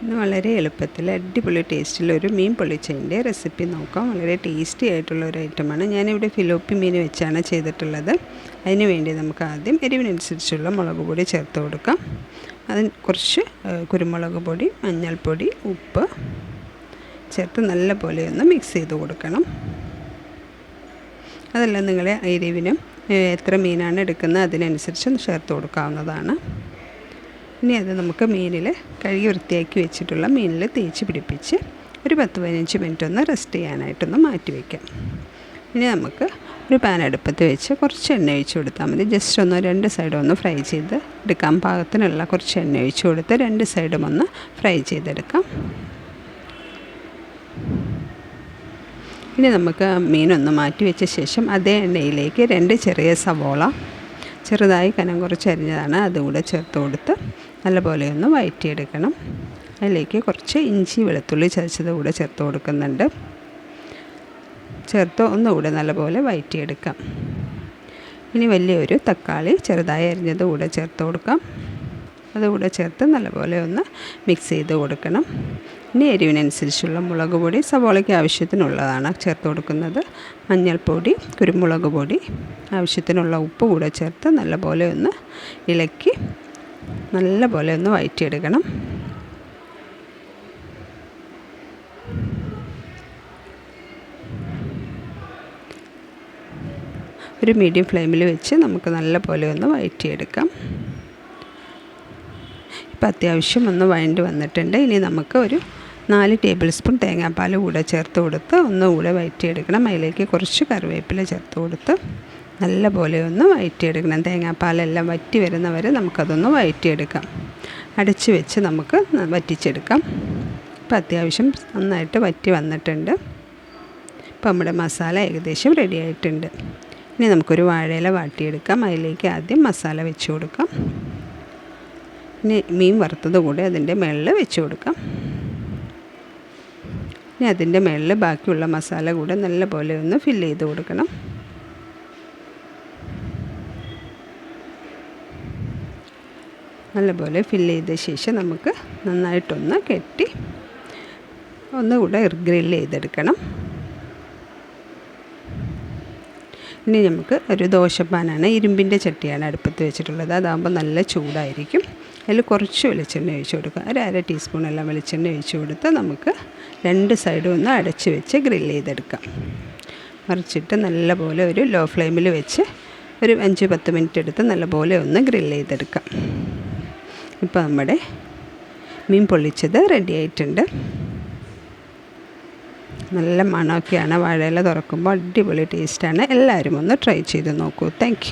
ഇന്ന് വളരെ എളുപ്പത്തിൽ അടിപൊളി ടേസ്റ്റിലൊരു മീൻ പൊള്ളിച്ചതിന്റെ റെസിപ്പി നോക്കാം. വളരെ ടേസ്റ്റി ആയിട്ടുള്ള ഒരു ഐറ്റമാണ്. ഞാനിവിടെ ഫിലോപ്പി മീൻ വെച്ചാണ് ചെയ്തിട്ടുള്ളത്. അതിന് വേണ്ടി നമുക്ക് ആദ്യം എരിവിനനുസരിച്ചുള്ള മുളക് പൊടി ചേർത്ത് കൊടുക്കാം. അതിന് കുറച്ച് കുരുമുളക് പൊടി മഞ്ഞൾപ്പൊടി ഉപ്പ് ചേർത്ത് നല്ല പോലെ ഒന്ന് മിക്സ് ചെയ്ത് കൊടുക്കണം. അതെല്ലാം നിങ്ങളെ എരിവിനും എത്ര മീനാണ് എടുക്കുന്നത് അതിനനുസരിച്ച് ചേർത്ത് കൊടുക്കാവുന്നതാണ്. ഇനി അത് നമുക്ക് മീനിൽ കഴുകി വൃത്തിയാക്കി വെച്ചിട്ടുള്ള മീനിൽ തേച്ച് പിടിപ്പിച്ച് ഒരു പത്ത് പതിനഞ്ച് മിനിറ്റ് ഒന്ന് റെസ്റ്റ് ചെയ്യാനായിട്ടൊന്ന് മാറ്റി വയ്ക്കാം ഇനി നമുക്ക് ഒരു പാൻ അടുപ്പത്ത് വെച്ച് കുറച്ച് എണ്ണ ഒഴിച്ച് കൊടുത്താൽ മതി. ജസ്റ്റ് ഒന്ന് രണ്ട് സൈഡും ഒന്ന് ഫ്രൈ ചെയ്ത് എടുക്കാം. പാകത്തിനുള്ള കുറച്ച് എണ്ണ ഒഴിച്ച് കൊടുത്ത് രണ്ട് സൈഡും ഒന്ന് ഫ്രൈ ചെയ്തെടുക്കാം. ഇനി നമുക്ക് മീനൊന്ന് മാറ്റി വെച്ച ശേഷം അതേ എണ്ണയിലേക്ക് രണ്ട് ചെറിയ സവോള ചെറുതായി കനം കുറച്ച് അരിഞ്ഞതാണ് അതുകൂടെ ചേർത്ത് കൊടുത്ത് നല്ലപോലെ ഒന്ന് വഴറ്റിയെടുക്കണം അതിലേക്ക് കുറച്ച് ഇഞ്ചി വെളുത്തുള്ളി ചതച്ചത് കൂടെ ചേർത്ത് കൊടുക്കുന്നുണ്ട്. ചേർത്ത് ഒന്നുകൂടെ നല്ലപോലെ വഴറ്റിയെടുക്കാം ഇനി വലിയൊരു തക്കാളി ചെറുതായി അരിഞ്ഞത് കൂടെ ചേർത്ത് കൊടുക്കാം. അതുകൂടെ ചേർത്ത് നല്ലപോലെ ഒന്ന് മിക്സ് ചെയ്ത് കൊടുക്കണം. ഇനി എരിവിനനുസരിച്ചുള്ള മുളക് പൊടി സവോളയ്ക്ക് ആവശ്യത്തിനുള്ളതാണ് ചേർത്ത് കൊടുക്കുന്നത്. മഞ്ഞൾപ്പൊടി കുരുമുളക് പൊടി ആവശ്യത്തിനുള്ള ഉപ്പ് കൂടെ ചേർത്ത് നല്ലപോലെ ഒന്ന് ഇളക്കി നല്ലപോലെ ഒന്ന് വഴറ്റിയെടുക്കണം ഒരു മീഡിയം ഫ്ലെയിമിൽ വെച്ച് നമുക്ക് നല്ല പോലെ ഒന്ന് വഴറ്റിയെടുക്കാം ഇപ്പം അത്യാവശ്യം ഒന്ന് വഴണ്ട് വന്നിട്ടുണ്ട്. ഇനി നമുക്ക് ഒരു നാല് ടേബിൾ സ്പൂൺ തേങ്ങാപ്പാൽ കൂടെ ചേർത്ത് കൊടുത്ത് ഒന്നുകൂടെ വഴറ്റിയെടുക്കണം അതിലേക്ക് കുറച്ച് കറിവേപ്പില ചേർത്ത് കൊടുത്ത് നല്ല പോലെ ഒന്ന് വഴറ്റിയെടുക്കണം തേങ്ങാപ്പാലെല്ലാം വറ്റി വരുന്നവരെ നമുക്കതൊന്ന് വഴറ്റിയെടുക്കാം അടച്ച് വെച്ച് നമുക്ക് വറ്റിച്ചെടുക്കാം. ഇപ്പം അത്യാവശ്യം നന്നായിട്ട് വറ്റി വന്നിട്ടുണ്ട്. ഇപ്പം നമ്മുടെ മസാല ഏകദേശം റെഡി ആയിട്ടുണ്ട് ഇനി നമുക്കൊരു വാഴയില വാട്ടിയെടുക്കാം. അതിലേക്ക് ആദ്യം മസാല വെച്ച് കൊടുക്കാം. ഇനി മീൻ വറുത്തത് കൂടെ അതിന്റെ മുകളിൽ വെച്ച് കൊടുക്കാം. ഇനി അതിന്റെ മുകളിൽ ബാക്കിയുള്ള മസാല കൂടെ നല്ല പോലെ ഒന്ന് ഫില്ല് ചെയ്ത് കൊടുക്കണം. നല്ലപോലെ ഫില്ല് ചെയ്ത ശേഷം നമുക്ക് നന്നായിട്ടൊന്ന് കെട്ടി ഒന്നുകൂടെ ഗ്രില്ല് ചെയ്തെടുക്കണം. ഇനി നമുക്ക് ഒരു ദോശപ്പാനാണ് ഇരുമ്പിന്റെ ചട്ടിയാണ് അടുപ്പത്ത് വെച്ചിട്ടുള്ളത്. അതാകുമ്പോൾ നല്ല ചൂടായിരിക്കും. അതിൽ കുറച്ച് വെളിച്ചെണ്ണ ഒഴിച്ച് കൊടുക്കുക. ഒരു അര ടീസ്പൂൺ എല്ലാം വെളിച്ചെണ്ണ ഒഴിച്ച് കൊടുത്ത് നമുക്ക് രണ്ട് സൈഡും ഒന്ന് അടച്ച് വെച്ച് ഗ്രില്ല് ചെയ്തെടുക്കാം. മറിച്ചിട്ട് നല്ലപോലെ ഒരു ലോ ഫ്ലെയിമിൽ വെച്ച് ഒരു അഞ്ച് പത്ത് മിനിറ്റ് എടുത്ത് നല്ലപോലെ ഒന്ന് ഗ്രില്ല് ചെയ്തെടുക്കാം. ഇപ്പോൾ നമ്മുടെ മീൻ പൊള്ളിച്ചത് റെഡി ആയിട്ടുണ്ട്. നല്ല മണമൊക്കെയാണ്. വാഴയില തുറക്കുമ്പോൾ അടിപൊളി ടേസ്റ്റാണ് എല്ലാവരും ഒന്ന് ട്രൈ ചെയ്ത് നോക്കൂ. താങ്ക്